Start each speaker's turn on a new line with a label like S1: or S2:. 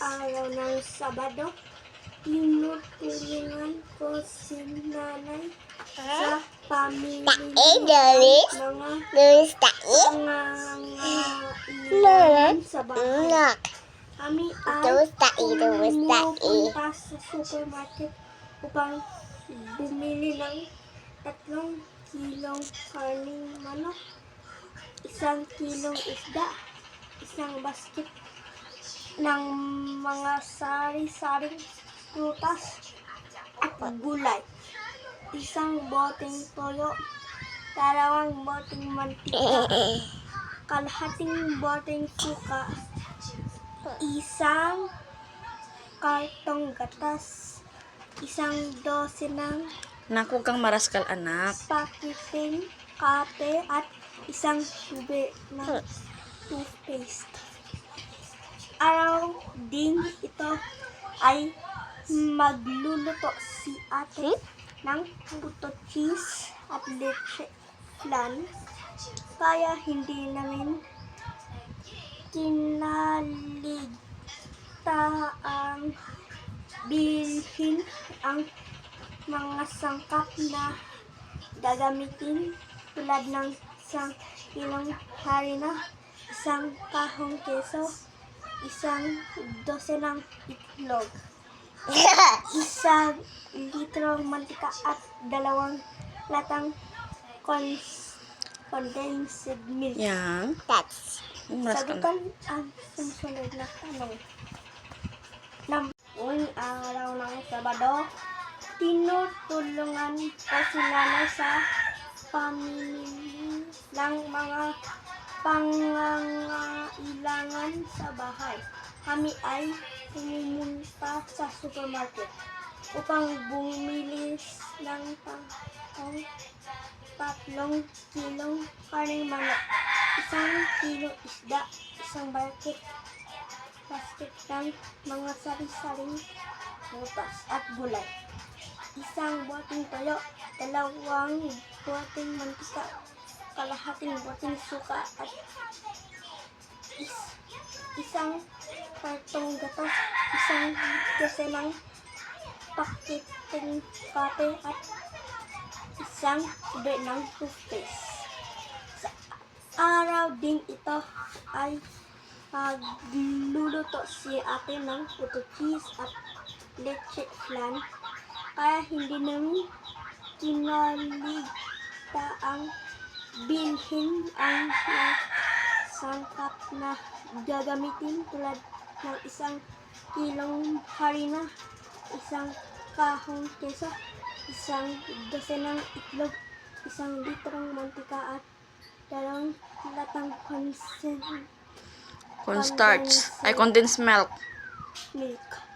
S1: araw ng Sabado, tinutulungan ko si nanay sa pamilya
S2: Tae, Doris.
S1: mga pangangailangan sa bahay. Kami ay pumupunta sa supermarket upang bumili ng tatlong kilong karning manok, isang kilong isda, isang basket ng mga sari-saring prutas at gulay, isang boteng toyo, dalawang boteng mantika, kalahating boteng suka, isang kartong gatas, isang dose ng
S3: Naku kang maraskal anak.
S1: pakiting kape at isang tube ng toothpaste. Araw din ito ay magluluto si ate ng puto cheese at leche flan. Kaya hindi namin kinaligta ang bilhin ang mga sangkap na gagamitin tulad ng isang kilong harina, isang kahong keso, isang dosenang itlog, isang litrong mantika at dalawang latang cons- condensed milk.
S3: Yang.
S2: That's.
S1: Sagutan ang susunod na tanong. Nabuong araw ng Sabado, tinutulungan ko si nanay sa pamimili ng mga pangangailangan sa bahay. Kami ay pumunta sa supermarket upang bumili ng pang tatlong kilong karning manok, isang kilo isda, isang basket, basket ng mga sari-saring butas at gulay, isang boteng toyo, dalawang boteng mantika, kalahating boteng suka at is, isang kartong gatas, isang dosenang pakiting kape at isang tube ng toothpaste. Sa araw din ito ay magluluto si ate ng puto cheese at leche flan. Kaya hindi namin kinaligta ang bilhin ang mga sangkap na gagamitin tulad ng isang kilong harina, isang kahong keso, isang dosenang itlog, isang litrong mantika at dalawang latang condensed
S3: Cornstarch. Ay, condensed milk.
S1: milk.